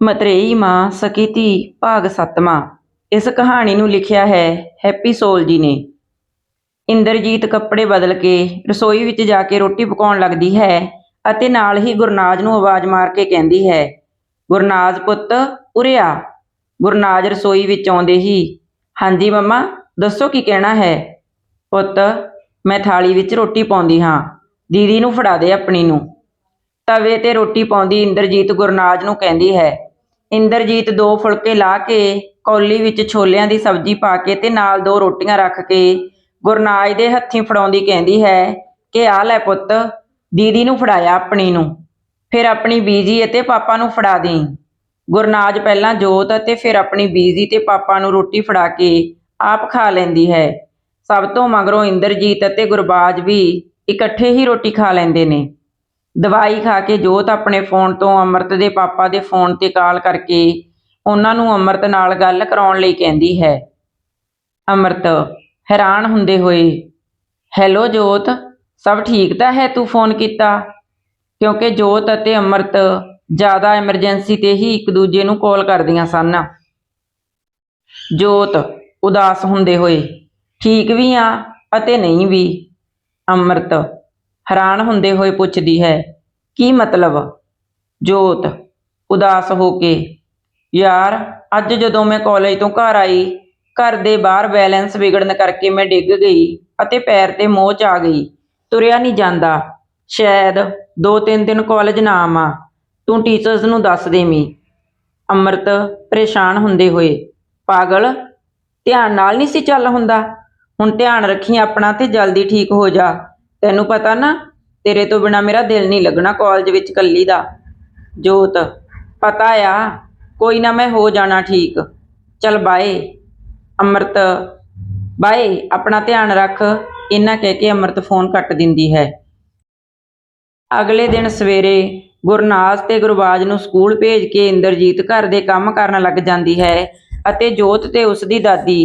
ਮਤਰੇਈ ਮਾਂ ਸਕੀ ਧੀ ਭਾਗ ਸੱਤਵਾਂ। ਇਸ ਕਹਾਣੀ ਨੂੰ ਲਿਖਿਆ ਹੈ ਹੈਪੀ ਸੋਲ ਜੀ ਨੇ। ਇੰਦਰਜੀਤ ਕੱਪੜੇ ਬਦਲ ਕੇ ਰਸੋਈ ਵਿੱਚ ਜਾ ਕੇ ਰੋਟੀ ਪਕਾਉਣ ਲੱਗਦੀ ਹੈ ਅਤੇ ਨਾਲ ਹੀ ਗੁਰਨਾਜ ਨੂੰ ਆਵਾਜ਼ ਮਾਰ ਕੇ ਕਹਿੰਦੀ ਹੈ, ਗੁਰਨਾਜ ਪੁੱਤ, ਉਰੇ ਆ। ਗੁਰਨਾਜ ਰਸੋਈ ਵਿੱਚ ਆਉਂਦੇ ਹੀ, ਹਾਂਜੀ ਮੰਮਾ, ਦੱਸੋ ਕੀ ਕਹਿਣਾ ਹੈ? ਪੁੱਤ, ਮੈਂ ਥਾਲੀ ਵਿੱਚ ਰੋਟੀ ਪਾਉਂਦੀ ਹਾਂ, ਦੀਦੀ ਨੂੰ ਫੜਾ ਦੇ ਆਪਣੀ ਨੂੰ। ਤਵੇ ਤੇ ਰੋਟੀ ਪਾਉਂਦੀ ਇੰਦਰਜੀਤ ਗੁਰਨਾਜ ਨੂੰ ਕਹਿੰਦੀ ਹੈ ਇੰਦਰਜੀਤ ਦੋ ਫੁਲਕੇ ਲਾ ਕੇ ਕੌਲੀ ਵਿੱਚ ਛੋਲਿਆਂ ਦੀ ਸਬਜ਼ੀ ਪਾ ਕੇ ਤੇ ਨਾਲ ਦੋ ਰੋਟੀਆਂ ਰੱਖ ਕੇ ਗੁਰਨਾਜ ਦੇ ਹੱਥੀਂ ਫੜਾਉਂਦੀ ਕਹਿੰਦੀ ਹੈ ਕਿ ਆ ਲੈ ਪੁੱਤ, ਦੀਦੀ ਨੂੰ ਫੜਾਇਆ ਆਪਣੀ ਨੂੰ, ਫਿਰ ਆਪਣੀ ਬੀਜੀ ਅਤੇ ਪਾਪਾ ਨੂੰ ਫੜਾ ਦੇਂ ਗੁਰਨਾਜ ਪਹਿਲਾਂ ਜੋਤ ਅਤੇ ਫਿਰ ਆਪਣੀ ਬੀਜੀ ਤੇ ਪਾਪਾ ਨੂੰ ਰੋਟੀ ਫੜਾ ਕੇ ਆਪ ਖਾ ਲੈਂਦੀ ਹੈ। ਸਭ ਤੋਂ ਮਗਰੋਂ ਇੰਦਰਜੀਤ ਅਤੇ ਗੁਰਬਾਜ ਵੀ ਇਕੱਠੇ ਹੀ ਰੋਟੀ ਖਾ ਲੈਂਦੇ ਨੇ। ਦਵਾਈ ਖਾ ਕੇ ਜੋਤ ਆਪਣੇ ਫੋਨ ਤੋਂ ਅਮਰਤ ਦੇ ਪਾਪਾ ਦੇ ਫੋਨ ਤੇ ਕਾਲ ਕਰਕੇ ਉਹਨਾਂ ਨੂੰ ਅਮਰਤ ਨਾਲ ਗੱਲ ਕਰਾਉਣ ਲਈ ਕਹਿੰਦੀ ਹੈ। ਅਮਰਤ, ਹੈਰਾਨ ਹੁੰਦੇ ਹੋਏ, ਹੈਲੋ ਜੋਤ, ਸਭ ਠੀਕ ਤਾਂ ਹੈ ਤੂੰ ਫੋਨ ਕੀਤਾ? ਕਿਉਂਕਿ ਜੋਤ ਅਤੇ ਅਮਰਤ ਜ਼ਿਆਦਾ ਐਮਰਜੈਂਸੀ ਤੇ ਹੀ ਇੱਕ ਦੂਜੇ ਨੂੰ ਕਾਲ ਕਰਦੀਆਂ ਸਨ। ਜੋਤ ਉਦਾਸ ਹੁੰਦੇ ਹੋਏ, ਠੀਕ ਵੀ ਆ ਅਤੇ ਨਹੀਂ ਵੀ। ਅਮਰਤ ਹੈਰਾਨ ਹੁੰਦੇ ਹੋਏ ਪੁੱਛਦੀ ਹੈ, ਕੀ ਮਤਲਬ? ਜੋਤ, ਉਦਾਸ ਹੋ ਕੇ, ਯਾਰ, ਅੱਜ ਜਦੋਂ ਮੈਂ ਕਾਲਜ ਤੋਂ ਘਰ ਆਈ, ਘਰ ਦੇ ਬਾਹਰ ਬੈਲੈਂਸ ਵਿਗੜਨ ਕਰਕੇ ਮੈਂ ਡਿੱਗ ਗਈ ਅਤੇ ਪੈਰ ਤੇ ਮੋਚ ਆ ਗਈ। ਤੁਰਿਆ ਨਹੀਂ ਜਾਂਦਾ। ਸ਼ਾਇਦ 2-3 ਦਿਨ ਕਾਲਜ ਨਾ ਆਵਾਂ। ਤੂੰ ਟੀਚਰਸ ਨੂੰ ਦੱਸ ਦੇਵੀਂ। ਅੰਮ੍ਰਿਤ ਪਰੇਸ਼ਾਨ ਹੁੰਦੇ ਹੋਏ, ਪਾਗਲ, ਧਿਆਨ ਨਾਲ ਨਹੀਂ ਸੀ ਚੱਲ ਹੁੰਦਾ? ਹੁਣ ਧਿਆਨ ਰੱਖੀ ਆਪਣਾ ਤੇ ਜਲਦੀ ਠੀਕ ਹੋ ਜਾ। ਤੈਨੂੰ ਪਤਾ ਨਾ, ਤੇਰੇ ਤੋਂ ਬਿਨਾ ਮੇਰਾ ਦਿਲ ਨਹੀਂ ਲੱਗਣਾ ਕਾਲਜ ਵਿੱਚ ਕੱਲੀ ਦਾ। ਜੋਤ, ਪਤਾ ਆ, ਕੋਈ ਨਾ ਮੈਂ ਹੋ ਜਾਣਾ ਠੀਕ। ਚਲ ਬਾਏ, ਅੰਮ੍ਰਿਤ। ਬਾਏ, ਆਪਣਾ ਧਿਆਨ ਰੱਖ ਇਹਨਾਂ ਕਹਿ ਕੇ ਅੰਮ੍ਰਿਤ ਫੋਨ ਕੱਟ ਦਿੰਦੀ ਹੈ। ਅਗਲੇ ਦਿਨ ਸਵੇਰੇ ਗੁਰਨਾਜ ਤੇ ਗੁਰਬਾਜ ਨੂੰ ਸਕੂਲ ਭੇਜ ਕੇ ਇੰਦਰਜੀਤ ਘਰ ਦੇ ਕੰਮ ਕਰਨ ਲੱਗ ਜਾਂਦੀ ਹੈ ਅਤੇ ਜੋਤ ਤੇ ਉਸ ਦੀ ਦਾਦੀ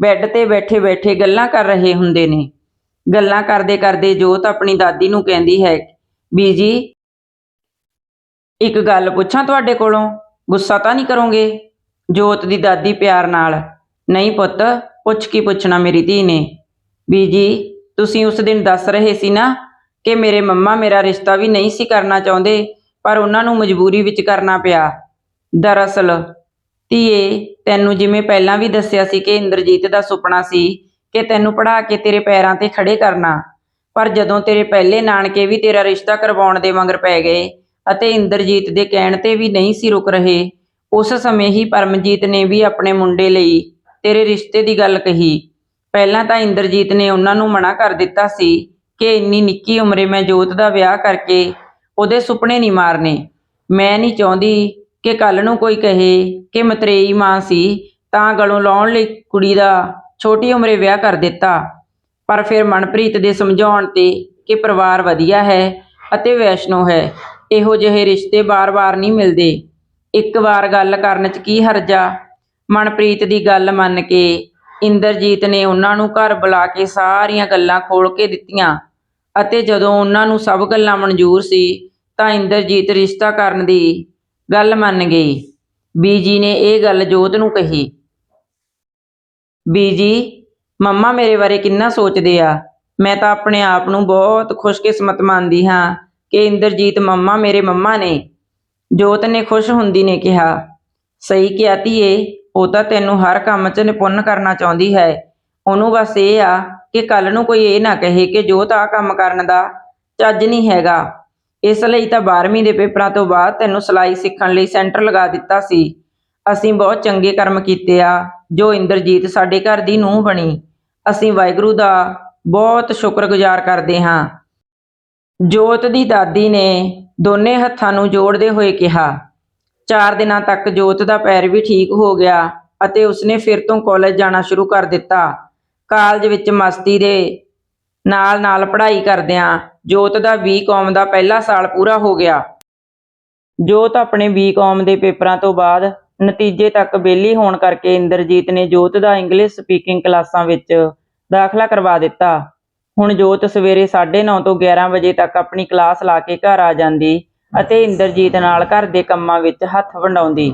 ਬੈੱਡ ਤੇ ਬੈਠੇ ਬੈਠੇ ਗੱਲਾਂ ਕਰ ਰਹੇ ਹੁੰਦੇ ਨੇ। ਗੱਲਾਂ ਕਰਦੇ ਕਰਦੇ ਜੋਤ ਆਪਣੀ ਦਾਦੀ ਨੂੰ ਕਹਿੰਦੀ ਹੈ, ਬੀਜੀ, ਇੱਕ ਗੱਲ ਪੁੱਛਾਂ ਤੁਹਾਡੇ ਕੋਲੋਂ? ਗੁੱਸਾ ਤਾਂ ਨਹੀਂ ਕਰੋਗੇ? ਜੋਤ ਦੀ ਦਾਦੀ ਪਿਆਰ ਨਾਲ, ਨਹੀਂ ਪੁੱਤ, ਪੁੱਛ ਕੀ ਪੁੱਛਣਾ ਮੇਰੀ ਧੀ ਨੇ? ਬੀਜੀ, ਤੁਸੀਂ ਉਸ ਦਿਨ ਦੱਸ ਰਹੇ ਸੀ ਨਾ ਕਿ ਮੇਰੇ ਮੰਮਾ ਮੇਰਾ ਰਿਸ਼ਤਾ ਵੀ ਨਹੀਂ ਸੀ ਕਰਨਾ ਚਾਹੁੰਦੇ, ਪਰ ਉਹਨਾਂ ਨੂੰ ਮਜਬੂਰੀ ਵਿੱਚ ਕਰਨਾ ਪਿਆ। ਦਰਅਸਲ, ਧੀਏ, ਤੈਨੂੰ ਜਿਵੇਂ ਪਹਿਲਾਂ ਵੀ ਦੱਸਿਆ ਸੀ ਕਿ ਇੰਦਰਜੀਤ ਦਾ ਸੁਪਨਾ ਸੀ ਕਿ ਤੈਨੂੰ ਪੜ੍ਹਾ ਕੇ ਤੇਰੇ ਪੈਰਾਂ ਤੇ ਖੜੇ ਕਰਨਾ। ਪਰ ਜਦੋਂ ਤੇਰੇ ਪਹਿਲੇ ਨਾਨਕੇ ਵੀ ਤੇਰਾ ਰਿਸ਼ਤਾ ਕਰਵਾਉਣ ਦੇ ਮਗਰ ਪੈ ਗਏ ਅਤੇ ਇੰਦਰਜੀਤ ਦੇ ਕਹਿਣ ਤੇ ਵੀ ਨਹੀਂ ਸੀ ਰੁਕ ਰਹੇ, ਉਸ ਸਮੇਂ ਹੀ ਪਰਮਜੀਤ ਨੇ ਵੀ ਆਪਣੇ ਮੁੰਡੇ ਲਈ ਤੇਰੇ ਰਿਸ਼ਤੇ ਦੀ ਗੱਲ ਕਹੀ। ਪਹਿਲਾਂ ਤਾਂ ਇੰਦਰਜੀਤ ਨੇ ਉਹਨਾਂ ਨੂੰ ਮਨਾ ਕਰ ਦਿੱਤਾ ਸੀ ਕਿ ਇੰਨੀ ਨਿੱਕੀ ਉਮਰੇ ਮੈਂ ਜੋਤ ਦਾ ਵਿਆਹ ਕਰਕੇ ਉਹਦੇ ਸੁਪਨੇ ਨਹੀਂ ਮਾਰਨੇ। ਮੈਂ ਨਹੀਂ ਚਾਹੁੰਦੀ ਕਿ ਕੱਲ ਨੂੰ ਕੋਈ ਕਹੇ ਕਿ ਮਤਰੇਈ ਮਾਂ ਸੀ, ਤਾਂ ਗਲੋਂ ਲਾਉਣ ਲਈ ਕੁੜੀ ਦਾ ਛੋਟੀ ਉਮਰੇ ਵਿਆਹ ਕਰ ਦਿੱਤਾ। ਪਰ ਫਿਰ ਮਨਪ੍ਰੀਤ ਦੇ ਸਮਝਾਉਣ ਤੇ ਕਿ ਪਰਿਵਾਰ ਵਧੀਆ ਹੈ ਅਤੇ ਵੈਸ਼ਨੋ ਹੈ, ਇਹੋ ਜਿਹੇ ਰਿਸ਼ਤੇ ਬਾਰ-ਬਾਰ ਨਹੀਂ ਮਿਲਦੇ। ਇੱਕ ਵਾਰ ਗੱਲ ਕਰਨ 'ਚ ਕੀ ਹਰਜਾ? ਮਨਪ੍ਰੀਤ ਦੀ ਗੱਲ ਮੰਨ ਕੇ ਇੰਦਰਜੀਤ ਨੇ ਉਹਨਾਂ ਨੂੰ ਘਰ ਬੁਲਾ ਕੇ ਸਾਰੀਆਂ ਗੱਲਾਂ ਖੋਲ ਕੇ ਦਿੱਤੀਆਂ ਅਤੇ ਜਦੋਂ ਉਹਨਾਂ ਨੂੰ ਸਭ ਗੱਲਾਂ ਮਨਜ਼ੂਰ ਸੀ ਤਾਂ ਇੰਦਰਜੀਤ ਰਿਸ਼ਤਾ ਕਰਨ ਦੀ ਗੱਲ ਮੰਨ ਗਈ। ਬੀਜੀ ਨੇ ਇਹ ਗੱਲ ਜੋਤ ਨੂੰ ਕਹੀ ਬੀਜੀ ਮੰਮਾ ਮੇਰੇ ਬਾਰੇ ਕਿੰਨਾ ਸੋਚਦੇ ਆ। ਮੈਂ ਤਾਂ ਆਪਣੇ ਆਪ ਨੂੰ ਬਹੁਤ ਖੁਸ਼ਕਿਸਮਤ ਮੰਨਦੀ ਹਾਂ ਕਿ ਇੰਦਰਜੀਤ ਮੰਮਾ ਮੇਰੇ ਮੰਮਾ ਨੇ। ਜੋਤ ਨੇ ਖੁਸ਼ ਹੁੰਦੀ ਨੇ ਕਿਹਾ, ਸਹੀ ਕਿਹਾ ਧੀਏ, ਉਹ ਤਾਂ ਤੈਨੂੰ ਹਰ ਕੰਮ 'ਚ ਨਿਪੁੰਨ ਕਰਨਾ ਚਾਹੁੰਦੀ ਹੈ। ਉਹਨੂੰ ਬਸ ਇਹ ਆ ਕਿ ਕੱਲ ਨੂੰ ਕੋਈ ਇਹ ਨਾ ਕਹੇ ਕਿ ਜੋਤ ਆ ਕੰਮ ਕਰਨ ਦਾ ਚੱਜ ਨਹੀਂ ਹੈਗਾ। ਇਸ ਲਈ ਤਾਂ 12ਵੀਂ ਦੇ ਪੇਪਰਾਂ ਤੋਂ ਬਾਅਦ ਤੈਨੂੰ ਸਿਲਾਈ ਸਿੱਖਣ ਲਈ ਸੈਂਟਰ ਲਗਾ ਦਿੱਤਾ ਸੀ। ਅਸੀਂ ਬਹੁਤ ਚੰਗੇ ਕਰਮ ਕੀਤੇ ਆ, ਜੋ ਇੰਦਰਜੀਤ ਸਾਡੇ ਘਰ ਦੀ ਨੂੰਹ ਬਣੀ। ਅਸੀਂ ਵਾਹਿਗੁਰੂ ਦਾ ਬਹੁਤ ਸ਼ੁਕਰਗੁਜ਼ਾਰ ਕਰਦੇ ਹਾਂ। ਜੋਤ ਦੀ ਦਾਦੀ ਨੇ ਦੋਨੇ ਹੱਥਾਂ ਨੂੰ ਜੋੜਦੇ ਹੋਏ ਕਿਹਾ, ਚਾਰ ਦਿਨਾਂ ਤੱਕ ਜੋਤ ਦਾ ਪੈਰ ਵੀ ਠੀਕ ਹੋ ਗਿਆ ਅਤੇ ਉਸਨੇ ਫਿਰ ਤੋਂ ਕਾਲਜ ਜਾਣਾ ਸ਼ੁਰੂ ਕਰ ਦਿੱਤਾ। ਕਾਲਜ ਵਿੱਚ ਮਸਤੀ ਦੇ ਨਾਲ-ਨਾਲ ਪੜ੍ਹਾਈ ਕਰਦਿਆਂ ਜੋਤ ਦਾ ਬੀਕਾਮ ਦਾ ਪਹਿਲਾ ਸਾਲ ਪੂਰਾ ਹੋ ਗਿਆ। ਜੋਤ ਆਪਣੇ ਬੀਕਾਮ ਦੇ ਪੇਪਰਾਂ ਤੋਂ ਬਾਅਦ ਨਤੀਜੇ ਤੱਕ ਵਿਹਲੀ ਹੋਣ ਕਰਕੇ ਇੰਦਰਜੀਤ ਨੇ ਜੋਤ ਦਾ ਇੰਗਲਿਸ਼ ਸਪੀਕਿੰਗ ਕਲਾਸਾਂ ਵਿੱਚ ਦਾਖਲਾ ਕਰਵਾ ਦਿੱਤਾ। ਹੁਣ ਜੋਤ ਸਵੇਰੇ 9:30 ਤੋਂ 11 ਵਜੇ ਤੱਕ ਆਪਣੀ ਕਲਾਸ ਲਾ ਕੇ ਘਰ ਆ ਜਾਂਦੀ ਅਤੇ ਇੰਦਰਜੀਤ ਨਾਲ ਘਰ ਦੇ ਕੰਮਾਂ ਵਿੱਚ ਹੱਥ ਵੰਡਾਉਂਦੀ।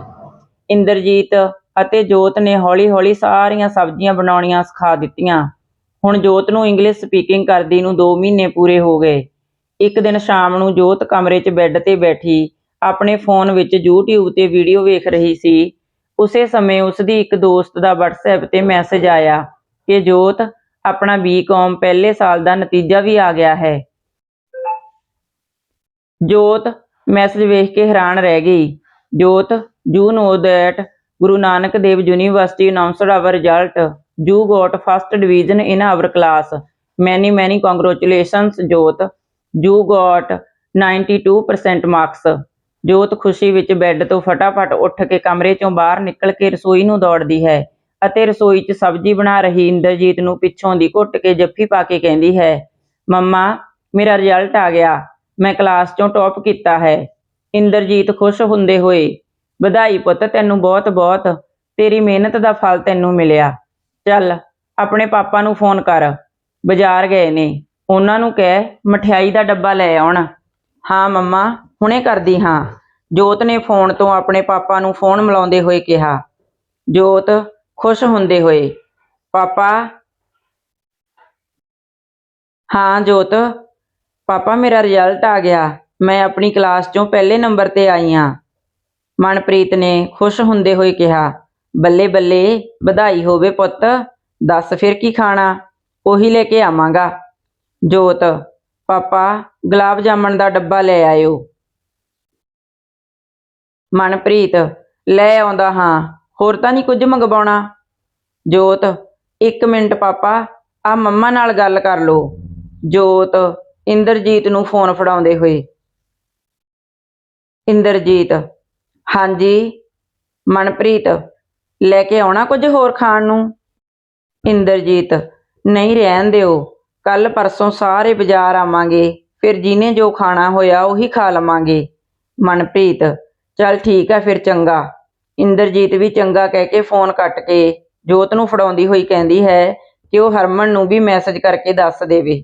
ਇੰਦਰਜੀਤ ਅਤੇ ਜੋਤ ਨੇ ਹੌਲੀ-ਹੌਲੀ ਸਾਰੀਆਂ ਸਬਜ਼ੀਆਂ ਬਣਾਉਣੀਆਂ ਸਿਖਾ ਦਿੱਤੀਆਂ। ਹੁਣ ਜੋਤ ਨੂੰ ਇੰਗਲਿਸ਼ ਸਪੀਕਿੰਗ ਕਰਦੀ ਨੂੰ 2 ਮਹੀਨੇ ਪੂਰੇ ਹੋ ਗਏ। ਇੱਕ ਦਿਨ ਸ਼ਾਮ ਨੂੰ ਜੋਤ ਕਮਰੇ 'ਚ ਬੈੱਡ ਤੇ ਬੈਠੀ ਆਪਣੇ ਫੋਨ ਵਿੱਚ YouTube ਤੇ ਵੀਡੀਓ ਵੇਖ ਰਹੀ ਸੀ। ਉਸੇ ਸਮੇਂ ਉਸ ਦੀ ਇੱਕ ਦੋਸਤ ਦਾ WhatsApp ਤੇ ਮੈਸੇਜ ਆਇਆ ਕਿ, ਜੋਤ, ਆਪਣਾ ਬੀਕਾਮ ਪਹਿਲੇ ਸਾਲ ਦਾ ਨਤੀਜਾ ਵੀ ਆ ਗਿਆ ਹੈ। ਜੋਤ ਮੈਸੇਜ ਵੇਖ ਕੇ ਹੈਰਾਨ ਰਹਿ ਗਈ। Jot you know that Guru Nanak Dev university announced our result you got first division in our class many many congratulations Jot. You got 92% marks ਜੋਤ ਖੁਸ਼ੀ ਵਿੱਚ ਬੈੱਡ ਤੋਂ ਫਟਾਫਟ ਉੱਠ ਕੇ ਕਮਰੇ ਚੋਂ ਬਾਹਰ ਨਿਕਲ ਕੇ ਰਸੋਈ ਨੂੰ ਦੌੜਦੀ ਹੈ ਅਤੇ ਰਸੋਈ 'ਚ ਸਬਜ਼ੀ ਬਣਾ ਰਹੀ ਇੰਦਰਜੀਤ ਨੂੰ ਪਿੱਛੋਂ ਦੀ ਘੁੱਟ ਕੇ ਜੱਫੀ ਪਾ ਕੇ ਕਹਿੰਦੀ ਹੈ, ਮੰਮਾ, ਮੇਰਾ ਰਿਜ਼ਲਟ ਆ ਗਿਆ। ਮੈਂ ਕਲਾਸ 'ਚੋਂ ਟੌਪ ਕੀਤਾ ਹੈ। ਇੰਦਰਜੀਤ ਖੁਸ਼ ਹੁੰਦੇ ਹੋਏ, ਵਧਾਈ ਪੁੱਤ, ਤੈਨੂੰ ਬਹੁਤ ਬਹੁਤ। ਤੇਰੀ ਮਿਹਨਤ ਦਾ ਫਲ ਤੈਨੂੰ ਮਿਲਿਆ। ਚੱਲ, ਆਪਣੇ ਪਾਪਾ ਨੂੰ ਫੋਨ ਕਰ। ਬਾਜ਼ਾਰ ਗਏ ਨੇ। ਉਹਨਾਂ ਨੂੰ ਕਹਿ, ਮਠਿਆਈ ਦਾ ਡੱਬਾ ਲੈ ਆਉਣ। ਹਾਂ ਮੰਮਾ। ਹੁਣੇ ਕਰਦੀ ਹਾਂ। ਜੋਤ ਨੇ ਫੋਨ ਤੋਂ ਆਪਣੇ ਪਾਪਾ ਨੂੰ ਫੋਨ ਮਿਲਾਉਂਦੇ ਹੋਏ ਕਿਹਾ, ਜੋਤ, ਖੁਸ਼ ਹੁੰਦੇ ਹੋਏ। ਪਾਪਾ? ਹਾਂ, ਜੋਤ। ਪਾਪਾ, ਮੇਰਾ ਰਿਜ਼ਲਟ ਆ ਗਿਆ। ਮੈਂ ਆਪਣੀ ਕਲਾਸ ਚੋਂ ਪਹਿਲੇ ਨੰਬਰ ਤੇ ਆਈ ਹਾਂ। ਮਨਪ੍ਰੀਤ ਨੇ ਖੁਸ਼ ਹੁੰਦੇ ਹੋਏ ਕਿਹਾ, ਬੱਲੇ ਬੱਲੇ, ਵਧਾਈ ਹੋਵੇ ਪੁੱਤ। ਦੱਸ ਫਿਰ ਕੀ ਖਾਣਾ? ਉਹੀ ਲੈ ਕੇ ਆਵਾਂਗਾ। ਜੋਤ, ਪਾਪਾ, ਗੁਲਾਬ ਜਾਮਣ ਦਾ ਡੱਬਾ ਲੈ ਆਇਓ। ਮਨਪ੍ਰੀਤ, ਲੈ ਆਉਂਦਾ ਹਾਂ। ਹੋਰ ਤਾਂ ਨਹੀਂ ਕੁਝ ਮੰਗਵਾਉਣਾ? ਜੋਤ, ਇੱਕ ਮਿੰਟ ਪਾਪਾ, ਆ ਮੰਮਾ ਨਾਲ ਗੱਲ ਕਰ ਲੋ ਜੋਤ, ਇੰਦਰਜੀਤ ਨੂੰ ਫੋਨ ਫੜਾਉਂਦੇ ਹੋਏ। ਇੰਦਰਜੀਤ, ਹਾਂਜੀ? ਮਨਪ੍ਰੀਤ, ਲੈ ਕੇ ਆਉਣਾ ਕੁਝ ਹੋਰ ਖਾਣ ਨੂੰ? ਇੰਦਰਜੀਤ, ਨਹੀਂ ਰਹਿਣ ਦਿਓ। ਕੱਲ ਪਰਸੋਂ ਸਾਰੇ ਬਾਜ਼ਾਰ ਆਵਾਂਗੇ। ਫਿਰ ਜਿਹਨੇ ਜੋ ਖਾਣਾ ਹੋਇਆ ਉਹੀ ਖਾ ਲਵਾਂਗੇ। ਮਨਪ੍ਰੀਤ ਚੱਲ ਠੀਕ ਹੈ ਫਿਰ ਚੰਗਾ। ਇੰਦਰਜੀਤ ਵੀ ਚੰਗਾ ਕਹਿ ਕੇ ਫੋਨ ਕੱਟ ਕੇ ਜੋਤ ਨੂੰ ਫੜਾਉਂਦੀ ਹੋਈ ਕਹਿੰਦੀ ਹੈ ਕਿ ਉਹ ਹਰਮਨ ਨੂੰ ਵੀ ਮੈਸੇਜ ਕਰਕੇ ਦੱਸ ਦੇਵੇ।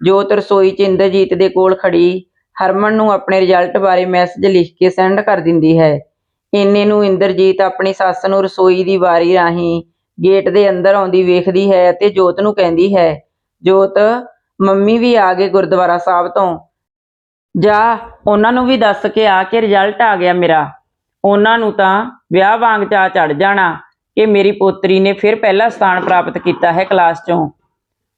ਜੋਤ ਰਸੋਈ 'ਚ ਇੰਦਰਜੀਤ ਦੇ ਕੋਲ ਖੜੀ ਹਰਮਨ ਨੂੰ ਆਪਣੇ ਰਿਜ਼ਲਟ ਬਾਰੇ ਮੈਸੇਜ ਲਿਖ ਕੇ ਸੈਂਡ ਕਰ ਦਿੰਦੀ ਹੈ। ਇੰਨੇ ਨੂੰ ਇੰਦਰਜੀਤ ਆਪਣੀ ਸੱਸ ਨੂੰ ਰਸੋਈ ਦੀ ਵਾਰੀ ਰਾਹੀਂ ਗੇਟ ਦੇ ਅੰਦਰ ਆਉਂਦੀ ਵੇਖਦੀ ਹੈ ਅਤੇ ਜੋਤ ਨੂੰ ਕਹਿੰਦੀ ਹੈ, ਜੋਤ, ਮੰਮੀ ਵੀ ਆ ਗਏ ਗੁਰਦੁਆਰਾ ਸਾਹਿਬ ਤੋਂ। ਜਾ, ਉਹਨਾਂ ਨੂੰ ਵੀ ਦੱਸ ਕੇ ਆ ਕੇ ਰਿਜ਼ਲਟ ਆ ਗਿਆ ਮੇਰਾ। ਉਹਨਾਂ ਨੂੰ ਤਾਂ ਵਿਆਹ ਵਾਂਗ ਚਾ ਚੜ ਜਾਣਾ ਕਿ ਮੇਰੀ ਪੋਤਰੀ ਨੇ ਫਿਰ ਪਹਿਲਾ ਸਥਾਨ ਪ੍ਰਾਪਤ ਕੀਤਾ ਹੈ ਕਲਾਸ ਚੋਂ।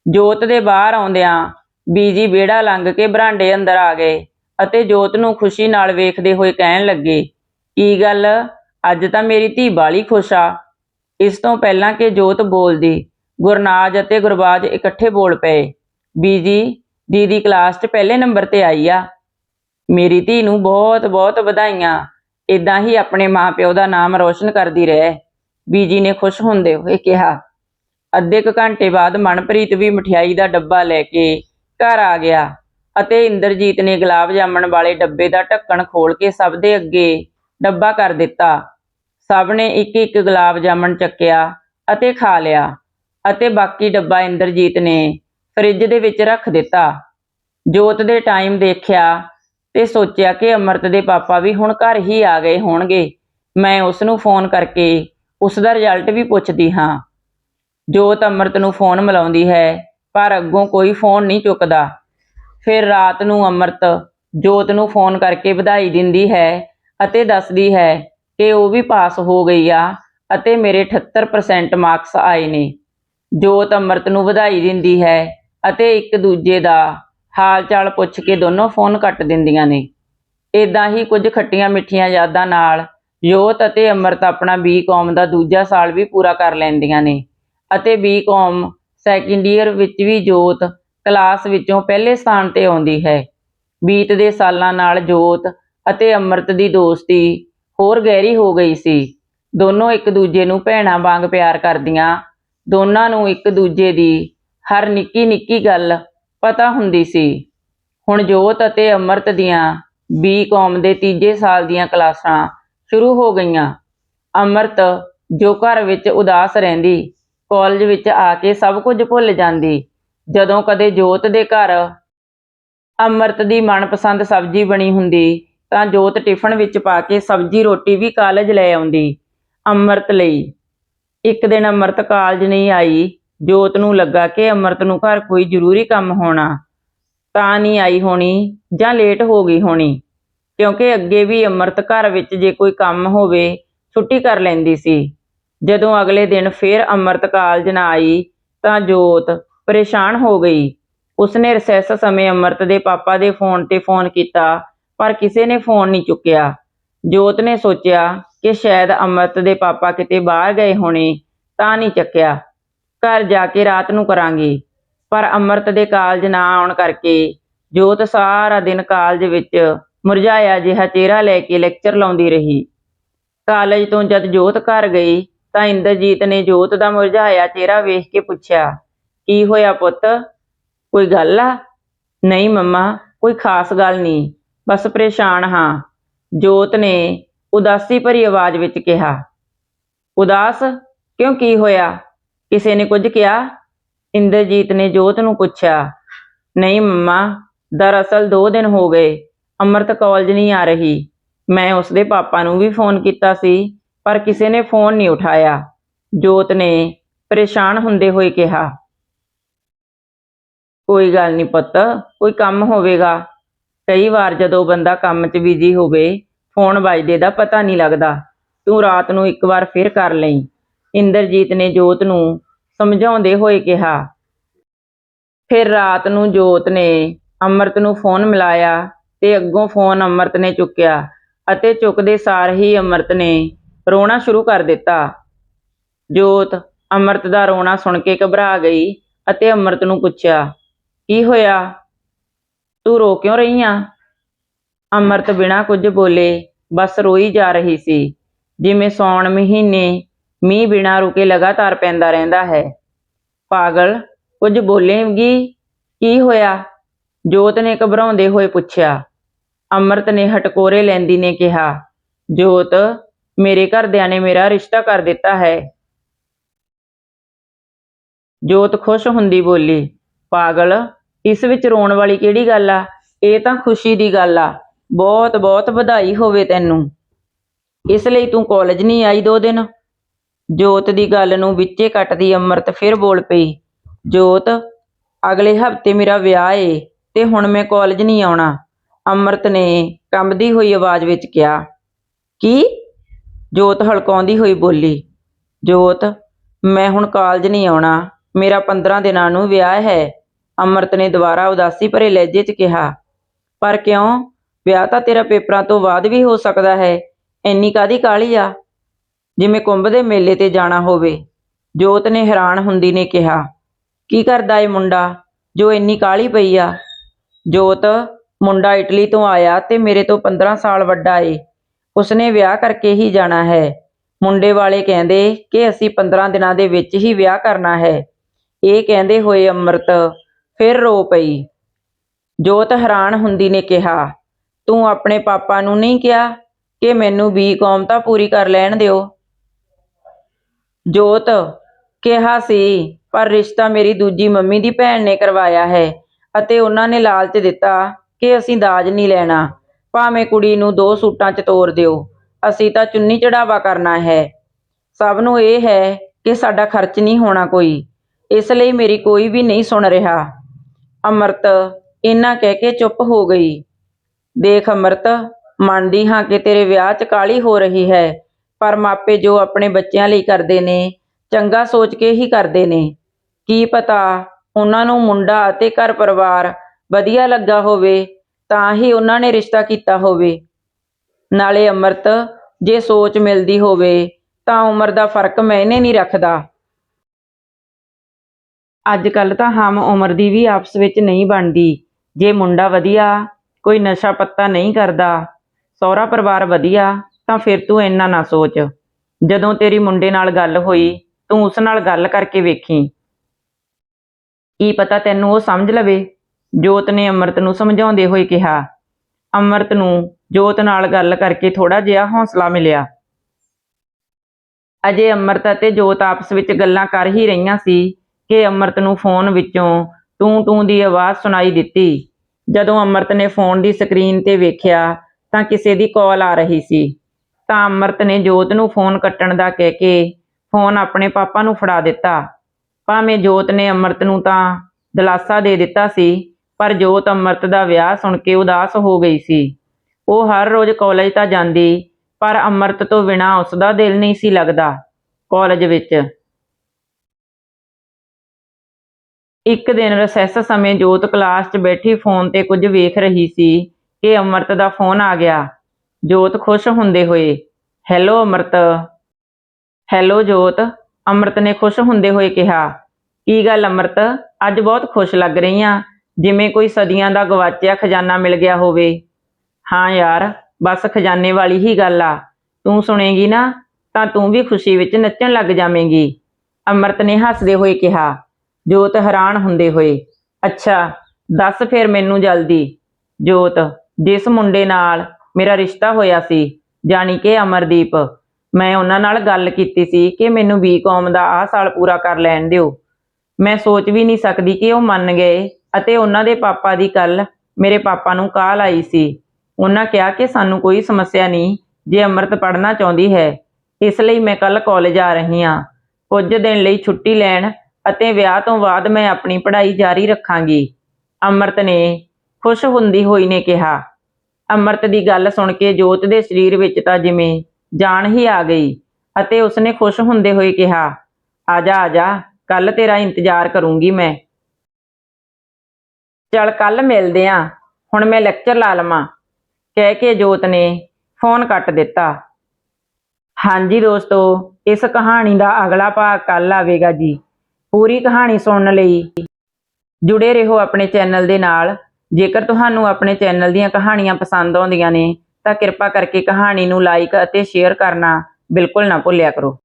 ਜੋਤ ਦੇ ਬਾਹਰ ਆਉਂਦਿਆਂ ਬੀਜੀ ਵਿਹੜਾ ਲੰਘ ਕੇ ਬਰਾਂਡੇ ਅੰਦਰ ਆ ਗਏ ਅਤੇ ਜੋਤ ਨੂੰ ਖੁਸ਼ੀ ਨਾਲ ਵੇਖਦੇ ਹੋਏ ਕਹਿਣ ਲੱਗੇ, ਕੀ ਗੱਲ? ਅੱਜ ਤਾਂ ਮੇਰੀ ਧੀ ਬਾਲੀ ਖੁਸ਼ ਆ। ਇਸ ਤੋਂ ਪਹਿਲਾਂ ਕਿ ਜੋਤ ਬੋਲਦੀ, ਗੁਰਨਾਜ ਅਤੇ ਗੁਰਬਾਜ ਇਕੱਠੇ ਬੋਲ ਪਏ। ਬੀਜੀ, ਦੀਦੀ ਕਲਾਸ 'ਚ ਪਹਿਲੇ ਨੰਬਰ ਤੇ ਆਈ ਆ। ਮੇਰੀ ਧੀ ਨੂੰ ਬਹੁਤ ਬਹੁਤ ਵਧਾਈਆਂ। ਇਦਾਂ ਹੀ ਆਪਣੇ ਮਾਪਿਓ ਦਾ ਨਾਮ ਰੋਸ਼ਨ ਕਰਦੀ ਰਹੇ। ਬੀਜੀ ਨੇ ਖੁਸ਼ ਹੁੰਦੇ ਹੋਏ ਕਿਹਾ, ਅੱਧੇ ਕੁ ਘੰਟੇ ਬਾਅਦ ਮਨਪ੍ਰੀਤ ਵੀ ਮਠਿਆਈ ਦਾ ਡੱਬਾ ਲੈ ਕੇ ਘਰ ਆ ਗਿਆ ਅਤੇ ਇੰਦਰਜੀਤ ਨੇ ਗੁਲਾਬ ਜਾਮਣ ਵਾਲੇ ਡੱਬੇ ਦਾ ਢੱਕਣ ਖੋਲ ਕੇ ਸਭ ਦੇ ਅੱਗੇ ਡੱਬਾ ਕਰ ਦਿੱਤਾ। ਸਭ ਨੇ ਇੱਕ ਇੱਕ ਗੁਲਾਬ ਜਾਮਣ ਚੱਕਿਆ ਅਤੇ ਖਾ ਲਿਆ ਅਤੇ ਬਾਕੀ ਡੱਬਾ ਇੰਦਰਜੀਤ ਨੇ ਫ੍ਰਿਜ ਦੇ ਵਿੱਚ ਰੱਖ ਦਿੱਤਾ। ਜੋਤ ਦੇ ਟਾਈਮ ਦੇਖਿਆ ਤੇ ਸੋਚਿਆ ਕਿ ਅਮਰਤ ਦੇ ਪਾਪਾ ਵੀ ਹੁਣ ਘਰ ਹੀ ਆ ਗਏ ਹੋਣਗੇ। ਮੈਂ ਉਸ ਨੂੰ ਫੋਨ ਕਰਕੇ ਉਸ ਦਾ ਰਿਜ਼ਲਟ ਵੀ ਪੁੱਛਦੀ ਹਾਂ। ਜੋਤ ਅਮਰਤ ਨੂੰ ਫੋਨ ਮਿਲਾਉਂਦੀ ਹੈ, ਪਰ ਅੱਗੋਂ ਕੋਈ ਫੋਨ ਨਹੀਂ ਚੁੱਕਦਾ। ਫਿਰ ਰਾਤ ਨੂੰ ਅਮਰਤ ਜੋਤ ਨੂੰ ਫੋਨ ਕਰਕੇ ਵਧਾਈ ਦਿੰਦੀ ਹੈ ਅਤੇ ਦੱਸਦੀ ਹੈ ਕਿ ਉਹ ਵੀ ਪਾਸ ਹੋ ਗਈ ਆ ਅਤੇ ਮੇਰੇ 78% ਮਾਰਕਸ ਆਏ ਨੇ। ਜੋਤ ਅਮਰਤ ਨੂੰ ਵਧਾਈ ਦਿੰਦੀ ਹੈ ਅਤੇ ਇੱਕ ਦੂਜੇ ਦਾ ਹਾਲ ਚਾਲ ਪੁੱਛ ਕੇ ਦੋਨੋਂ ਫੋਨ ਕੱਟ ਦਿੰਦੀਆਂ ਨੇ। ਇਦਾਂ ਹੀ ਕੁਝ ਖੱਟੀਆਂ ਮਿੱਠੀਆਂ ਯਾਦਾਂ ਨਾਲ ਜੋਤ ਅਤੇ ਅਮਰਤ ਆਪਣਾ ਬੀਕਾਮ ਦਾ ਦੂਜਾ ਸਾਲ ਵੀ ਪੂਰਾ ਕਰ ਲੈਂਦੀਆਂ ਨੇ ਅਤੇ ਬੀਕਾਮ ਸੈਕਿੰਡ ਈਅਰ ਵਿੱਚ ਵੀ ਜੋਤ ਕਲਾਸ ਵਿੱਚੋਂ ਪਹਿਲੇ ਸਥਾਨ ਤੇ ਆਉਂਦੀ ਹੈ। ਬੀਤ ਦੇ ਸਾਲਾਂ ਨਾਲ ਜੋਤ ਅਤੇ ਅਮਰਤ ਦੀ ਦੋਸਤੀ ਹੋਰ ਗਹਿਰੀ ਹੋ ਗਈ ਸੀ। ਦੋਨੋਂ ਇੱਕ ਦੂਜੇ ਨੂੰ ਭੈਣਾਂ ਵਾਂਗ ਪਿਆਰ ਕਰਦੀਆਂ, ਦੋਨਾਂ ਨੂੰ ਇੱਕ ਦੂਜੇ ਦੀ ਹਰ ਨਿੱਕੀ ਨਿੱਕੀ ਗੱਲ ਪਤਾ ਹੁੰਦੀ ਸੀ। ਹੁਣ ਜੋਤ ਅਤੇ ਅਮਰਤ ਦੀਆਂ ਬੀਕਾਮ ਦੇ ਤੀਜੇ ਸਾਲ ਦੀਆਂ ਕਲਾਸਾਂ ਸ਼ੁਰੂ ਹੋ ਗਈਆਂ। ਅਮਰਤ ਜੋ ਘਰ ਵਿੱਚ ਉਦਾਸ ਰਹਿੰਦੀ, ਕਾਲਜ ਵਿੱਚ ਆ ਕੇ ਸਭ ਕੁਝ ਭੁੱਲ ਜਾਂਦੀ। ਜਦੋਂ ਕਦੇ ਜੋਤ ਦੇ ਘਰ ਅਮਰਤ ਦੀ ਮਨਪਸੰਦ ਸਬਜ਼ੀ ਬਣੀ ਹੁੰਦੀ, ਤਾਂ ਜੋਤ ਟਿਫਨ ਵਿੱਚ ਪਾ ਕੇ ਸਬਜ਼ੀ ਰੋਟੀ ਵੀ ਕਾਲਜ ਲੈ ਆਉਂਦੀ ਅੰਮ੍ਰਿਤ ਲਈ। ਇੱਕ ਦਿਨ ਅੰਮ੍ਰਿਤ ਕਾਲਜ ਨਹੀਂ ਆਈ ਜੋਤ ਨੂੰ ਲੱਗਾ ਕਿ ਅੰਮ੍ਰਿਤ ਨੂੰ ਘਰ ਕੋਈ ਜ਼ਰੂਰੀ ਕੰਮ ਹੋਣਾ। ਤਾਂ ਨਹੀਂ ਆਈ ਹੋਣੀ ਜਾਂ ਲੇਟ ਹੋ ਗਈ ਹੋਣੀ। ਕਿਉਂਕਿ ਅੱਗੇ ਵੀ ਅੰਮ੍ਰਿਤ ਘਰ ਵਿੱਚ ਜੇ ਕੋਈ ਕੰਮ ਹੋਵੇ, ਛੁੱਟੀ ਕਰ ਲੈਂਦੀ ਸੀ। ਜਦੋਂ ਅਗਲੇ ਦਿਨ ਫੇਰ ਅੰਮ੍ਰਿਤ ਕਾਲਜ ਨਾ ਆਈ, ਤਾਂ ਜੋਤ ਪਰੇਸ਼ਾਨ ਹੋ ਗਈ। ਉਸਨੇ ਰਿਸੈਸ ਸਮੇਂ ਅੰਮ੍ਰਿਤ ਦੇ ਪਾਪਾ ਦੇ ਫੋਨ ਤੇ ਫੋਨ ਕੀਤਾ, ਪਰ ਕਿਸੇ ਨੇ ਫੋਨ ਨਹੀਂ ਚੁੱਕਿਆ। ਜੋਤ ਨੇ ਸੋਚਿਆ ਕਿ ਸ਼ਾਇਦ ਅੰਮ੍ਰਿਤ ਦੇ ਪਾਪਾ ਕਿਤੇ ਬਾਹਰ ਗਏ ਹੋਣੇ, ਤਾਂ ਨਹੀਂ ਚੱਕਿਆ। ਘਰ ਜਾ ਕੇ ਰਾਤ ਨੂੰ ਕਰਾਂਗੀ। ਪਰ ਅੰਮ੍ਰਿਤ ਦੇ ਕਾਲਜ ਨਾ ਆਉਣ ਕਰਕੇ ਜੋਤ ਸਾਰਾ ਦਿਨ ਕਾਲਜ ਵਿੱਚ ਮੁਰਝਾਇਆ ਜਿਹਾ ਚਿਹਰਾ ਲੈ ਕੇ ਲੈਕਚਰ ਲਾਉਂਦੀ ਰਹੀ। ਕਾਲਜ ਤੋਂ ਜਦ ਜੋਤ ਘਰ ਗਈ ਤਾਂ ਇੰਦਰਜੀਤ ਨੇ ਜੋਤ ਦਾ ਮੁਰਝਾਇਆ ਚਿਹਰਾ ਵੇਖ ਕੇ ਪੁੱਛਿਆ, ਕੀ ਹੋਇਆ ਪੁੱਤ? ਕੋਈ ਗੱਲ ਆ? ਨਹੀਂ ਮੰਮਾ, ਕੋਈ ਖਾਸ ਗੱਲ ਨਹੀਂ, ਬਸ ਪਰੇਸ਼ਾਨ ਹਾਂ। ਜੋਤ ਨੇ ਉਦਾਸੀ ਭਰੀ ਆਵਾਜ਼ ਵਿੱਚ ਕਿਹਾ, ਉਦਾਸ? ਕਿਉਂ ਕੀ ਹੋਇਆ? ਕਿਸੇ ਨੇ ਕੁਝ ਕਿਹਾ? ਇੰਦਰਜੀਤ ਨੇ ਜੋਤ ਨੂੰ ਪੁੱਛਿਆ, ਨਹੀਂ ਮੰਮਾ, ਦਰਅਸਲ 2 ਦਿਨ ਹੋ ਗਏ, ਅੰਮ੍ਰਿਤ ਕਾਲਜ ਨਹੀਂ ਆ ਰਹੀ। ਮੈਂ ਉਸਦੇ ਪਾਪਾ ਨੂੰ ਵੀ ਫੋਨ ਕੀਤਾ ਸੀ, ਪਰ ਕਿਸੇ ਨੇ ਫੋਨ ਨਹੀਂ ਉਠਾਇਆ। ਜੋਤ ਨੇ ਪਰੇਸ਼ਾਨ ਹੁੰਦੇ ਹੋਏ ਕਿਹਾ, ਕੋਈ ਗੱਲ ਨਹੀਂ ਪੁੱਤ, ਕੋਈ ਕੰਮ ਹੋਵੇਗਾ। ਕਈ ਵਾਰ ਜਦੋਂ ਬੰਦਾ ਕੰਮ 'ਚ ਬਿਜ਼ੀ ਹੋਵੇ, ਫੋਨ ਵੱਜਦੇ ਦਾ ਪਤਾ ਨਹੀਂ ਲੱਗਦਾ। ਤੂੰ ਰਾਤ ਨੂੰ ਇੱਕ ਵਾਰ ਫਿਰ ਕਰ ਲਈ। ਇੰਦਰਜੀਤ ਨੇ ਜੋਤ ਨੂੰ ਸਮਝਾਉਂਦੇ ਹੋਏ ਕਿਹਾ। ਫਿਰ ਰਾਤ ਨੂੰ ਜੋਤ ਨੇ ਅੰਮ੍ਰਿਤ ਨੂੰ ਫੋਨ ਮਿਲਾਇਆ ਤੇ ਅੱਗੋਂ ਫੋਨ ਅੰਮ੍ਰਿਤ ਨੇ ਚੁੱਕਿਆ ਅਤੇ ਚੁੱਕਦੇ ਸਾਰ ਹੀ ਅੰਮ੍ਰਿਤ ਨੇ ਰੋਣਾ ਸ਼ੁਰੂ ਕਰ ਦਿੱਤਾ। ਜੋਤ ਅੰਮ੍ਰਿਤ ਦਾ ਰੋਣਾ ਸੁਣ ਕੇ ਘਬਰਾ ਗਈ ਅਤੇ ਅੰਮ੍ਰਿਤ ਨੂੰ ਪੁੱਛਿਆ, ਕੀ ਹੋਇਆ? ਤੂੰ ਰੋ ਕਿਉਂ ਰਹੀ ਆ? ਅੰਮ੍ਰਿਤ ਬਿਨਾਂ ਕੁਝ ਬੋਲੇ ਬਸ ਰੋਈ ਜਾ ਰਹੀ ਸੀ, ਜਿਵੇਂ ਸੌਣ ਮਹੀਨੇ ਮੀਂਹ ਬਿਨਾਂ ਰੁਕੇ ਲਗਾਤਾਰ ਪੈਂਦਾ ਰਹਿੰਦਾ ਹੈ। ਪਾਗਲ, ਕੁਝ ਬੋਲੇਂਗੀ? ਕੀ ਹੋਇਆ? ਜੋਤ ਨੇ ਘਬਰਾਉਂਦੇ ਹੋਏ ਪੁੱਛਿਆ। ਅੰਮ੍ਰਿਤ ਨੇ ਹਟਕੋਰੇ ਲੈਂਦੀ ਨੇ ਕਿਹਾ, ਜੋਤ, ਮੇਰੇ ਘਰਦਿਆਂ ਨੇ ਮੇਰਾ ਰਿਸ਼ਤਾ ਕਰ ਦਿੱਤਾ ਹੈ। ਜੋਤ ਖੁਸ਼ ਹੁੰਦੀ ਬੋਲੀ, ਪਾਗਲ, ਇਸ ਵਿੱਚ ਰੋਣ ਵਾਲੀ ਕਿਹੜੀ ਗੱਲ ਆ? ਇਹ ਤਾਂ ਖੁਸ਼ੀ ਦੀ ਗੱਲ ਆ। ਬਹੁਤ ਬਹੁਤ ਵਧਾਈ ਹੋਵੇ ਤੈਨੂੰ। ਇਸ ਲਈ ਤੂੰ ਕਾਲਜ ਨਹੀਂ ਆਈ ਦੋ ਦਿਨ? ਜੋਤ ਦੀ ਗੱਲ ਨੂੰ ਵਿੱਚੇ ਕੱਟਦੀ ਅੰਮ੍ਰਿਤ ਫਿਰ ਬੋਲ ਪਈ, ਜੋਤ, ਅਗਲੇ ਹਫ਼ਤੇ ਮੇਰਾ ਵਿਆਹ ਏ ਤੇ ਹੁਣ ਮੈਂ ਕਾਲਜ ਨਹੀਂ ਆਉਣਾ। ਅੰਮ੍ਰਿਤ ਨੇ ਕੰਬਦੀ ਹੋਈ ਆਵਾਜ਼ ਵਿੱਚ ਕਿਹਾ, ਕੀ? ਜੋਤ ਹਲਕਾਉਂਦੀ ਹੋਈ ਬੋਲੀ, ਜੋਤ, ਮੈਂ ਹੁਣ ਕਾਲਜ ਨਹੀਂ ਆਉਣਾ, ਮੇਰਾ 15 ਦਿਨਾਂ ਨੂੰ ਵਿਆਹ ਹੈ। ਅੰਮ੍ਰਿਤ ਨੇ ਦੁਬਾਰਾ ਉਦਾਸੀ ਭਰੇ ਲਹਿਜੇ 'ਚ ਕਿਹਾ, ਪਰ ਕਿਉਂ? ਵਿਆਹ ਤਾਂ ਤੇਰਾ ਪੇਪਰਾਂ ਤੋਂ ਬਾਅਦ ਵੀ ਹੋ ਸਕਦਾ ਹੈ। ਇੰਨੀ ਕਾਦੀ ਕਾਹਲੀ ਆ? ਜਿਵੇਂ ਕੁੰਭ ਦੇ ਮੇਲੇ ਤੇ ਜਾਣਾ ਹੋਵੇ। ਜੋਤ ਨੇ ਹੈਰਾਨ ਹੁੰਦੀ ਨੇ ਕਿਹਾ, ਕੀ ਕਰਦਾ ਏ ਮੁੰਡਾ? ਜੋ ਇੰਨੀ ਕਾਹਲੀ ਪਈ ਆ? ਜੋਤ, ਮੁੰਡਾ ਇਟਲੀ ਤੋਂ ਆਇਆ ਤੇ ਮੇਰੇ ਤੋਂ 15 ਸਾਲ ਵੱਡਾ ਏ। ਉਸਨੇ ਵਿਆਹ ਕਰਕੇ ਹੀ ਜਾਣਾ ਹੈ। ਮੁੰਡੇ ਵਾਲੇ ਕਹਿੰਦੇ ਕਿ ਅਸੀਂ 15 ਦਿਨਾਂ ਦੇ ਵਿੱਚ ਹੀ ਵਿਆਹ ਕਰਨਾ ਹੈ। ਇਹ ਕਹਿੰਦੇ ਹੋਏ ਅੰਮ੍ਰਿਤ ਫਿਰ ਰੋ ਪਈ। ਜੋਤ ਹੈਰਾਨ ਹੁੰਦੀ ਨੇ ਕਿਹਾ, ਤੂੰ ਆਪਣੇ ਪਾਪਾ ਨੂੰ ਨਹੀਂ ਕਿਹਾ ਕਿ ਮੈਨੂੰ ਬੀਕਾਮ ਤਾਂ ਪੂਰੀ ਕਰ ਲੈਣ ਦਿਓ? ਜੋਤ, ਕਿਹਾ ਸੀ, ਪਰ ਰਿਸ਼ਤਾ ਮੇਰੀ ਦੂਜੀ ਮੰਮੀ ਦੀ ਭੈਣ ਨੇ ਕਰਵਾਇਆ ਹੈ ਅਤੇ ਉਹਨਾਂ ਨੇ ਲਾਲਚ ਦਿੱਤਾ ਕਿ ਅਸੀਂ ਦਾਜ ਨਹੀਂ ਲੈਣਾ। ਭਾਵੇਂ ਕੁੜੀ ਨੂੰ ਦੋ ਸੂਟਾਂ 'ਚ ਤੋਰ ਦਿਓ, ਅਸੀਂ ਤਾਂ ਚੁੰਨੀ ਚੜਾਵਾ ਕਰਨਾ ਹੈ। ਸਭ ਨੂੰ ਇਹ ਹੈ ਕਿ ਸਾਡਾ ਖਰਚ ਨਹੀਂ ਹੋਣਾ ਕੋਈ। ਇਸ ਲਈ ਮੇਰੀ ਕੋਈ ਵੀ ਨਹੀਂ ਸੁਣ ਰਿਹਾ। ਅਮਰਤ ਇੰਨਾ ਕਹਿ ਕੇ ਚੁੱਪ ਹੋ ਗਈ। ਦੇਖ ਅਮਰਤ, ਮੰਨਦੀ ਹਾਂ ਕਿ ਤੇਰੇ ਵਿਆਹ 'ਚ ਕਾਲੀ ਹੋ ਰਹੀ ਹੈ ਪਰ ਮਾਪੇ ਜੋ ਆਪਣੇ ਬੱਚਿਆਂ ਲਈ ਕਰਦੇ ਨੇ, ਚੰਗਾ ਸੋਚ ਕੇ ਹੀ ਕਰਦੇ ਨੇ। ਕੀ ਪਤਾ ਉਹਨਾਂ ਨੂੰ ਮੁੰਡਾ ਅਤੇ ਘਰ ਪਰਿਵਾਰ ਵਧੀਆ ਲੱਗਾ ਹੋਵੇ, ਤਾਂ ਹੀ ਉਹਨਾਂ ਨੇ ਰਿਸ਼ਤਾ ਕੀਤਾ ਹੋਵੇ। ਨਾਲੇ ਅਮਰਤ, ਜੇ ਸੋਚ ਮਿਲਦੀ ਹੋਵੇ, ਤਾਂ ਉਮਰ ਦਾ ਫ਼ਰਕ ਮੈਨੇ ਨਹੀਂ ਰੱਖਦਾ। ਅੱਜ ਕੱਲ ਤਾਂ ਹਮ ਉਮਰ ਦੀ ਵੀ ਆਪਸ ਵਿੱਚ ਨਹੀਂ ਬਣਦੀ। ਜੇ ਮੁੰਡਾ ਵਧੀਆ, ਕੋਈ ਨਸ਼ਾ ਪੱਤਾ ਨਹੀਂ ਕਰਦਾ ਸਹੁਰਾ ਪਰਿਵਾਰ ਵਧੀਆ ਤਾਂ ਫਿਰ ਤੂੰ ਇੰਨਾ ਨਾ ਸੋਚ। ਜਦੋਂ ਤੇਰੀ ਮੁੰਡੇ ਨਾਲ ਗੱਲ ਹੋਈ, ਤੂੰ ਉਸ ਨਾਲ ਗੱਲ ਕਰਕੇ ਵੇਖੀ। ਕੀ ਪਤਾ ਤੈਨੂੰ ਉਹ ਸਮਝ ਲਵੇ? ਜੋਤ ਨੇ ਅੰਮ੍ਰਿਤ ਨੂੰ ਸਮਝਾਉਂਦੇ ਹੋਏ ਕਿਹਾ। ਅੰਮ੍ਰਿਤ ਨੂੰ ਜੋਤ ਨਾਲ ਗੱਲ ਕਰਕੇ ਥੋੜਾ ਜਿਹਾ ਹੌਸਲਾ ਮਿਲਿਆ। ਅਜੇ ਅੰਮ੍ਰਿਤ ਅਤੇ ਜੋਤ ਆਪਸ ਵਿੱਚ ਗੱਲਾਂ ਕਰ ਹੀ ਰਹੀਆਂ ਸੀ ਕਿ ਅੰਮ੍ਰਿਤ ਨੂੰ ਫੋਨ ਵਿੱਚੋਂ ਟੂੰ ਟੂੰ ਦੀ ਆਵਾਜ਼ ਸੁਣਾਈ ਦਿੱਤੀ। ਜਦੋਂ ਅੰਮ੍ਰਿਤ ਨੇ ਫੋਨ ਦੀ ਸਕਰੀਨ ਤੇ ਵੇਖਿਆ ਤਾਂ ਕਿਸੇ ਦੀ ਕਾਲ ਆ ਰਹੀ ਸੀ। ਤਾਂ ਅਮਰਤ ਨੇ ਜੋਤ ਨੂੰ ਫੋਨ ਕੱਟਣ ਦਾ ਕਹਿ ਕੇ ਫੋਨ ਆਪਣੇ ਪਾਪਾ ਨੂੰ ਫੜਾ ਦਿੱਤਾ। ਭਾਵੇਂ ਜੋਤ ਨੇ ਅਮਰਤ ਨੂੰ ਤਾਂ ਦਿਲਾਸਾ ਦੇ ਦਿੱਤਾ ਸੀ, ਪਰ ਜੋਤ ਅਮਰਤ ਦਾ ਵਿਆਹ ਸੁਣ ਕੇ ਉਦਾਸ ਹੋ ਗਈ ਸੀ। ਉਹ ਹਰ ਰੋਜ਼ ਕਾਲਜ ਤਾਂ ਜਾਂਦੀ, ਪਰ ਅਮਰਤ ਤੋਂ ਬਿਨਾਂ ਉਸ ਦਾ ਦਿਲ ਨਹੀਂ ਸੀ ਲੱਗਦਾ। ਕਾਲਜ ਵਿੱਚ ਇੱਕ ਦਿਨ ਰਸੈਸ ਸਮੇਂ ਜੋਤ ਕਲਾਸ 'ਚ ਬੈਠੀ ਫੋਨ ਤੇ ਕੁਝ ਵੇਖ ਰਹੀ ਸੀ ਕਿ ਅਮਰਤ ਦਾ ਫੋਨ ਆ ਗਿਆ। ਜੋਤ ਖੁਸ਼ ਹੁੰਦੇ ਹੋਏ। ਹੈਲੋ, ਅਮਰਤ। ਹੈਲੋ, ਜੋਤ। ਅਮਰਤ ਨੇ ਖੁਸ਼ ਹੁੰਦੇ ਹੋਏ ਕਿਹਾ, ਕੀ ਗੱਲ ਅਮਰਤ? ਅੱਜ ਬਹੁਤ ਖੁਸ਼ ਲੱਗ ਰਹੀ ਆ। ਜਿਵੇਂ ਕੋਈ ਸਦੀਆਂ ਦਾ ਗਵਾਚਿਆ ਖਜ਼ਾਨਾ ਮਿਲ ਗਿਆ ਹੋਵੇ। ਹਾਂ ਯਾਰ, ਬਸ ਖਜ਼ਾਨੇ ਵਾਲੀ ਹੀ ਗੱਲ ਆ। ਤੂੰ ਸੁਣੇਗੀ ਨਾ, ਤਾਂ ਤੂੰ ਵੀ ਖੁਸ਼ੀ ਵਿੱਚ ਨੱਚਣ ਲੱਗ ਜਾਵੇਂਗੀ। ਅਮਰਤ ਨੇ ਹੱਸਦੇ ਹੋਏ ਕਿਹਾ, ਜੋਤ ਹੈਰਾਨ ਹੁੰਦੇ ਹੋਏ, ਅੱਛਾ, ਦੱਸ ਫਿਰ ਮੈਨੂੰ ਜਲਦੀ। ਜੋਤ, ਜਿਸ ਮੁੰਡੇ ਨਾਲ ਮੇਰਾ ਰਿਸ਼ਤਾ ਹੋਇਆ ਸੀ, ਜਾਣੀ ਕਿ ਅਮਰਦੀਪ। ਮੈਂ ਉਹਨਾਂ ਨਾਲ ਗੱਲ ਕੀਤੀ ਸੀ ਕਿ ਮੈਨੂੰ ਬੀਕਾਮ ਦਾ ਆਹ ਸਾਲ ਪੂਰਾ ਕਰ ਲੈਣ ਦਿਓ। ਮੈਂ ਸੋਚ ਵੀ ਨਹੀਂ ਸਕਦੀ ਕਿ ਉਹ ਮੰਨ ਗਏ, ਅਤੇ ਉਹਨਾਂ ਦੇ ਪਾਪਾ ਦੀ ਕੱਲ ਮੇਰੇ ਪਾਪਾ ਨੂੰ ਕਾਲ ਆਈ ਸੀ। ਉਹਨਾਂ ਕਿਹਾ ਕਿ ਸਾਨੂੰ ਕੋਈ ਸਮੱਸਿਆ ਨਹੀਂ, ਜੇ ਅਮਰਤ ਪੜ੍ਹਨਾ ਚਾਹੁੰਦੀ ਹੈ। ਇਸ ਲਈ ਮੈਂ ਕੱਲ ਕਾਲਜ ਆ ਰਹੀ ਹਾਂ। ਕੁਝ ਦਿਨ ਲਈ ਛੁੱਟੀ ਲੈਣ ਅਤੇ ਵਿਆਹ ਤੋਂ ਬਾਅਦ ਮੈਂ ਆਪਣੀ ਪੜ੍ਹਾਈ ਜਾਰੀ ਰੱਖਾਂਗੀ। ਅਮਰਤ ਨੇ ਖੁਸ਼ ਹੁੰਦੀ ਹੋਈ ਨੇ ਕਿਹਾ ਅਮਰਤ ਦੀ ਗੱਲ ਸੁਣ ਕੇ ਜੋਤ ਦੇ ਸਰੀਰ ਵਿੱਚ ਤਾਂ ਜਿਵੇਂ ਜਾਨ ਹੀ ਆ ਗਈ ਅਤੇ ਉਸਨੇ ਖੁਸ਼ ਹੁੰਦੇ ਹੋਏ ਕਿਹਾ ਆਜਾ ਆਜਾ ਕੱਲ ਤੇਰਾ ਇੰਤਜ਼ਾਰ ਕਰੂੰਗੀ ਮੈਂ। ਚਲ ਕੱਲ ਮਿਲਦੇ ਆਂ, ਹੁਣ ਮੈਂ ਲੈਕਚਰ ਲਾ ਲਵਾਂ। ਕਹਿ ਕੇ ਜੋਤ ਨੇ ਫੋਨ ਕੱਟ ਦਿੱਤਾ। ਹਾਂਜੀ ਦੋਸਤੋ, ਇਸ ਕਹਾਣੀ ਦਾ ਅਗਲਾ ਭਾਗ ਕੱਲ ਆਵੇਗਾ ਜੀ। ਪੂਰੀ ਕਹਾਣੀ ਸੁਣਨ ਲਈ ਜੁੜੇ ਰਹੋ ਆਪਣੇ ਚੈਨਲ ਦੇ ਨਾਲ। ਜੇਕਰ ਤੁਹਾਨੂੰ ਆਪਣੇ ਚੈਨਲ ਦੀਆਂ ਕਹਾਣੀਆਂ ਪਸੰਦ ਆਉਂਦੀਆਂ ਨੇ, ਤਾਂ ਕਿਰਪਾ ਕਰਕੇ ਕਹਾਣੀ ਨੂੰ ਲਾਈਕ ਅਤੇ ਸ਼ੇਅਰ ਕਰਨਾ ਬਿਲਕੁਲ ਨਾ ਭੁੱਲਿਆ ਕਰੋ।